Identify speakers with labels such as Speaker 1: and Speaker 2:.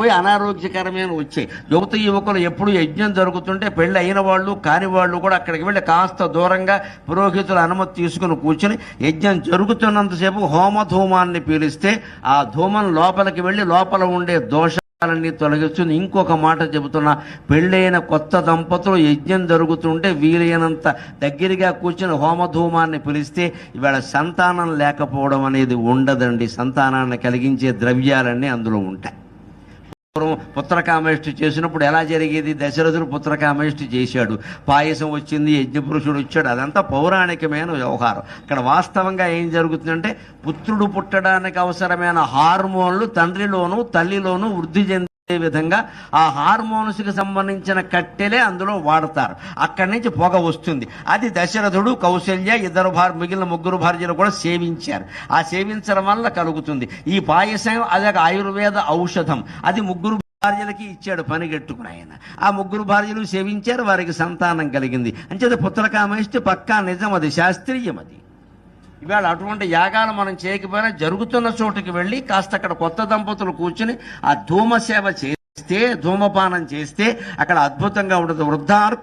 Speaker 1: పోయి అనారోగ్యకరమైన వచ్చాయి యువత యువకులు ఎప్పుడు యజ్ఞం జరుగుతుంటే పెళ్ళి అయిన వాళ్ళు కాని వాళ్ళు కూడా అక్కడికి వెళ్ళి కాస్త దూరంగా పురోహితుల అనుమతి తీసుకుని కూర్చుని యజ్ఞం జరుగుతున్నంతసేపు హోమధూమాన్ని పీలిస్తే ఆ ధూమం లోపలికి వెళ్ళి లోపల ఉండే దోషాలన్నీ తొలగిస్తుంది. ఇంకొక మాట చెబుతున్నా పెళ్ళైన కొత్త దంపతులు యజ్ఞం జరుగుతుంటే వీలైనంత దగ్గరగా కూర్చుని హోమధూమాన్ని పిలిస్తే ఇవాళ సంతానం లేకపోవడం అనేది ఉండదండి. సంతానాన్ని కలిగించే ద్రవ్యాలన్నీ అందులో ఉంటాయి. పుత్రకామేష్టి చేసినప్పుడు ఎలా జరిగేది? దశరథుడు పుత్రకామేష్టి చేశాడు. పాయసం వచ్చింది యజ్ఞపురుషుడు వచ్చాడు. అదంతా పౌరాణికమైన వ్యవహారం. ఇక్కడ వాస్తవంగా ఏం జరుగుతుందంటే పుత్రుడు పుట్టడానికి అవసరమైన హార్మోన్లు తండ్రిలోను తల్లిలోను వృద్ధి చెంది విధంగా ఆ హార్మోన్స్కి సంబంధించిన కట్టెలే అందులో వాడతారు. అక్కడి నుంచి పొగ వస్తుంది. అది దశరథుడు కౌశల్య ఇద్దరు భార్య మిగిలిన ముగ్గురు భార్యలు కూడా సేవించారు. ఆ సేవించడం వల్ల కలుగుతుంది. ఈ పాయసం అది ఒక ఆయుర్వేద ఔషధం. అది ముగ్గురు భార్యలకి ఇచ్చాడు పనిగట్టుకుని ఆయన. ఆ ముగ్గురు భార్యలు సేవించారు వారికి సంతానం కలిగింది. అంచేత పుత్రకామేష్టి పక్కా నిజం అది శాస్త్రీయం అది ఇవాళ అటువంటి యాగాలు మనం చేయకపోయినా జరుగుతున్న చోటుకి వెళ్ళి కాస్త అక్కడ కొత్త దంపతులు కూర్చుని ఆ ధూమ సేవ చేస్తే ధూమపానం చేస్తే అక్కడ అద్భుతంగా ఉండదు. వృద్ధార్